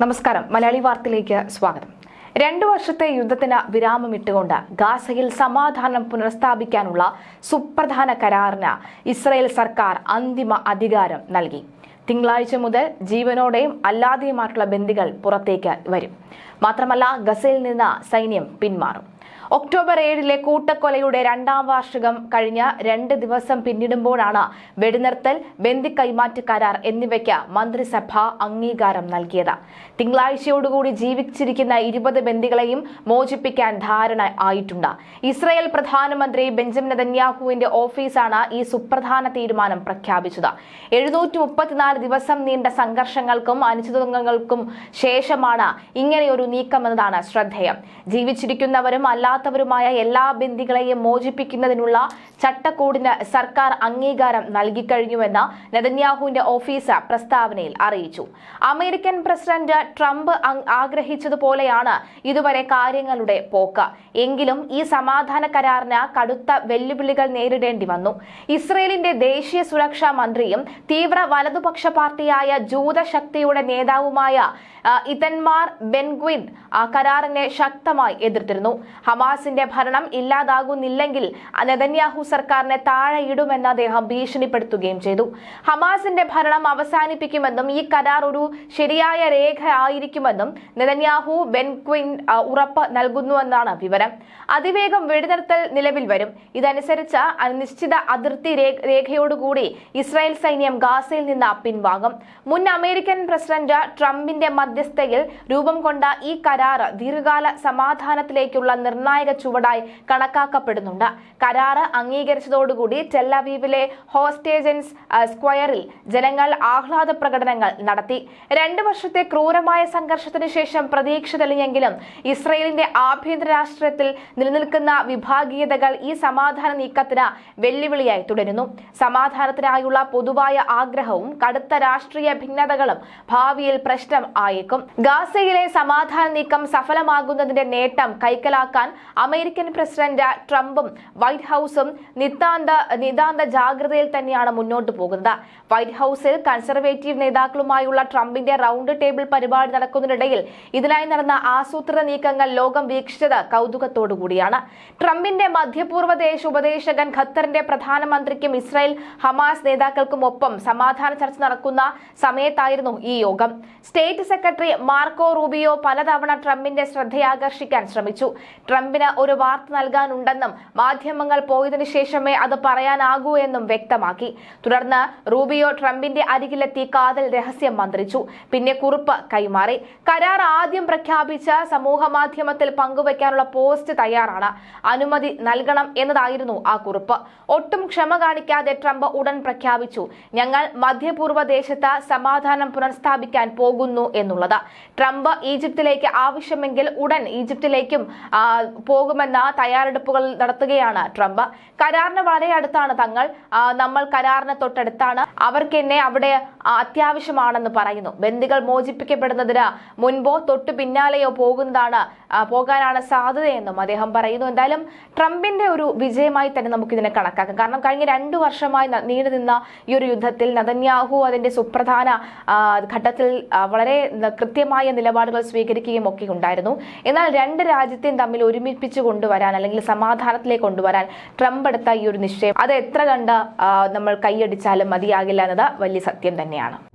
നമസ്കാരം. മലയാളി വാർത്തയിലേക്ക് സ്വാഗതം. രണ്ടു വർഷത്തെ യുദ്ധത്തിന് വിരാമമിട്ടുകൊണ്ട് ഗാസയിൽ സമാധാനം പുനഃസ്ഥാപിക്കാനുള്ള സുപ്രധാന കരാറിന് ഇസ്രയേൽ സർക്കാർ അന്തിമ അധികാരം നൽകി. തിങ്കളാഴ്ച മുതൽ ജീവനോടെയും അല്ലാതെയുമായിട്ടുള്ള ബന്ദികൾ പുറത്തേക്ക് വരും. മാത്രമല്ല ഗസയിൽ നിന്ന് സൈന്യം പിന്മാറും. ഒക്ടോബർ ഏഴിലെ കൂട്ടക്കൊലയുടെ രണ്ടാം വാർഷികം കഴിഞ്ഞ രണ്ട് ദിവസം പിന്നിടുമ്പോഴാണ് വെടിനിർത്തൽ ബന്ദി കൈമാറ്റ കരാർ എന്നിവയ്ക്ക് മന്ത്രിസഭ അംഗീകാരം നൽകിയത്. തിങ്കളാഴ്ചയോടുകൂടി ജീവിച്ചിരിക്കുന്ന ഇരുപത് ബന്ദികളെയും മോചിപ്പിക്കാൻ ധാരണ ആയിട്ടുണ്ട്. ഇസ്രായേൽ പ്രധാനമന്ത്രി ബെഞ്ചമിൻ നെതന്യാഹുവിന്റെ ഓഫീസാണ് ഈ സുപ്രധാന തീരുമാനം പ്രഖ്യാപിച്ചത്. എഴുന്നൂറ്റി മുപ്പത്തിനാല് ദിവസം നീണ്ട സംഘർഷങ്ങൾക്കും അനിശ്ചിതങ്ങൾക്കും ശേഷമാണ് ഇങ്ങനെയൊരു നീക്കമെന്നതാണ് ശ്രദ്ധേയം. ജീവിച്ചിരിക്കുന്നവരും അല്ലാത്തവരുമായ എല്ലാ ബന്ധികളെയും മോചിപ്പിക്കുന്നതിനുള്ള ചട്ടക്കൂടിന് സർക്കാർ അംഗീകാരം നൽകിക്കഴിഞ്ഞുവെന്ന് നെതന്യാഹുവിന്റെ ഓഫീസ് പ്രസ്താവനയിൽ അറിയിച്ചു. അമേരിക്കൻ പ്രസിഡന്റ് ട്രംപ് ആഗ്രഹിച്ചതുപോലെയാണ് ഇതുവരെ കാര്യങ്ങളുടെ പോക്ക്. എങ്കിലും ഈ സമാധാന കരാറിന് കടുത്ത വെല്ലുവിളികൾ നേരിടേണ്ടി വന്നു. ഇസ്രയേലിന്റെ ദേശീയ സുരക്ഷാ മന്ത്രിയും തീവ്ര വലതുപക്ഷ പാർട്ടിയായ ജൂതശക്തിയുടെ നേതാവുമായ ഇതന്മാർ ബെൻഗ്വിൻ കരാറിനെ ശക്തമായി എതിർത്തിരുന്നു. ഹമാസിന്റെ ഭരണം ഇല്ലാതാകുന്നില്ലെങ്കിൽ നെതന്യാഹു സർക്കാരിനെ താഴെയിടുമെന്ന് അദ്ദേഹം ഭീഷണിപ്പെടുത്തുകയും ചെയ്തു. ഹമാസിന്റെ ഭരണം അവസാനിപ്പിക്കുമെന്നും ഈ കരാർ ഒരു ശരിയായ രേഖ ആയിരിക്കുമെന്നും നെതന്യാഹു ബെൻക്വിൻ ഉറപ്പ് നൽകുന്നുവെന്നാണ് വിവരം. അതിവേഗം വെടിനിർത്തൽ നിലവിൽ വരും. ഇതനുസരിച്ച് നിശ്ചിത അതിർത്തി രേഖയോടുകൂടി ഇസ്രായേൽ സൈന്യം ഗാസയിൽ നിന്ന് പിൻവാങ്ങും. മുൻ അമേരിക്കൻ പ്രസിഡന്റ് ട്രംപിന്റെ മധ്യസ്ഥയിൽ രൂപം കൊണ്ട ഈ കരാർ ദീർഘകാല സമാധാനത്തിലേക്കുള്ള നിർണായക ചുവടായി കണക്കാക്കപ്പെടുന്നുണ്ട്. കരാറ് അംഗീകരിച്ചതോടുകൂടി ടെല്ലവീവിലെ ഹോസ്റ്റേജൻസ് സ്ക്വയറിൽ ജനങ്ങൾ ആഹ്ലാദ പ്രകടനങ്ങൾ നടത്തി. രണ്ടു വർഷത്തെ ക്രൂരമായ സംഘർഷത്തിന് ശേഷം പ്രതീക്ഷ തെളിഞ്ഞെങ്കിലും ഇസ്രയേലിന്റെ ആഭ്യന്തര രാഷ്ട്രീയത്തിൽ നിലനിൽക്കുന്ന വിഭാഗീയതകൾ ഈ സമാധാന നീക്കത്തിന് വെല്ലുവിളിയായി തുടരുന്നു. സമാധാനത്തിനായുള്ള പൊതുവായ ആഗ്രഹവും കടുത്ത രാഷ്ട്രീയ ഭിന്നതകളും ഭാവിയിൽ പ്രശ്നം ആയേക്കും. ഗാസയിലെ സമാധാന നീക്കം സഫലമാകുന്നതിന്റെ നേട്ടം കൈക്കലാക്കാൻ അമേരിക്കൻ പ്രസിഡന്റ് ട്രംപും വൈറ്റ് ഹൌസും നിതാന്ത നിതാന്ത ജാഗ്രതയിൽ തന്നെയാണ് മുന്നോട്ട് പോകുന്നത്. വൈറ്റ് ഹൌസിൽ കൺസർവേറ്റീവ് നേതാക്കളുമായുള്ള ട്രംപിന്റെ റൗണ്ട് ടേബിൾ പരിപാടി നടക്കുന്നതിനിടയിൽ ഇതിനായി നടന്ന ആസൂത്രിത നീക്കങ്ങൾ ലോകം വീക്ഷിച്ചത് കൗതുകത്തോടു കൂടിയാണ്. ട്രംപിന്റെ മധ്യപൂർവ ദേശ ഉപദേശകൻ ഖത്തറിന്റെ പ്രധാനമന്ത്രിക്കും ഇസ്രായേൽ ഹമാസ് നേതാക്കൾക്കും ഒപ്പം സമാധാന ചർച്ച നടക്കുന്ന സമയത്തായിരുന്നു ഈ യോഗം. സ്റ്റേറ്റ് സെക്രട്ടറി മാർക്കോ റൂബിയോ പലതവണ ട്രംപിന്റെ ശ്രദ്ധയാകർഷിക്കാൻ ശ്രമിച്ചു. ട്രംപിന് ഒരു വാർത്ത നൽകാനുണ്ടെന്നും മാധ്യമങ്ങൾ പോയതിനു ശേഷമേ അത് പറയാനാകൂ എന്നും വ്യക്തമാക്കി. തുടർന്ന് റൂബിയോ ട്രംപിന്റെ അരികിലെത്തി കാതൽ രഹസ്യം മന്ത്രിച്ചു. പിന്നെ കുറിപ്പ് കൈമാറി. കരാർ ആദ്യം പ്രഖ്യാപിച്ച സമൂഹ മാധ്യമത്തിൽ പങ്കുവയ്ക്കാനുള്ള പോസ്റ്റ് തയ്യാറാണ്. അനുമതി നൽകണം എന്നതായിരുന്നു ആ കുറിപ്പ്. ഒട്ടും ക്ഷമ കാണിക്കാതെ ട്രംപ് ഉടൻ പ്രഖ്യാപിച്ചു. ഞങ്ങൾ മധ്യപൂർവ ദേശത്ത് സമാധാനം പുനഃസ്ഥാപിക്കാൻ പോകുന്നു എന്നുള്ളത്. ട്രംപ് ഈജിപ്തിലേക്ക് ആവശ്യമെങ്കിൽ ഉടൻ ഈജിപ്തിലേക്കും പോകുമെന്ന തയ്യാറെടുപ്പുകൾ നടത്തുകയാണ് ട്രംപ്. കരാറിന് വളരെ അടുത്താണ് തങ്ങൾ. നമ്മൾ കരാറിന് തൊട്ടടുത്താണ്. അവർക്ക് എന്നെ അവിടെ അത്യാവശ്യമാണെന്ന് പറയുന്നു. ബന്ദികൾ മോചിപ്പിക്കപ്പെടുന്നതിന് മുൻപോ തൊട്ടു പിന്നാലെയോ പോകുന്നതാണ് പോകാനാണ് സാധ്യതയെന്നും അദ്ദേഹം പറയുന്നു. എന്തായാലും ട്രംപിന്റെ ഒരു വിജയമായി തന്നെ നമുക്ക് ഇതിനെ കണക്കാക്കാം. കാരണം കഴിഞ്ഞ രണ്ടു വർഷമായി നീണ്ടുനിന്ന ഈ ഒരു യുദ്ധത്തിൽ നതന്യാഹു അതിന്റെ സുപ്രധാന ഘട്ടത്തിൽ വളരെ കൃത്യമായ നിലപാടുകൾ സ്വീകരിക്കുകയും ഒക്കെ ഉണ്ടായിരുന്നു. എന്നാൽ രണ്ട് രാജ്യത്തെയും തമ്മിൽ ഒരുമിപ്പിച്ച് കൊണ്ടുവരാൻ അല്ലെങ്കിൽ സമാധാനത്തിലേക്ക് കൊണ്ടുവരാൻ ട്രംപ് എടുത്ത ഈ ഒരു നിശ്ചയം അത് എത്ര കണ്ട് നമ്മൾ കൈയടിച്ചാലും മതിയാകില്ല എന്നത് വലിയ സത്യം തന്നെയാണ്.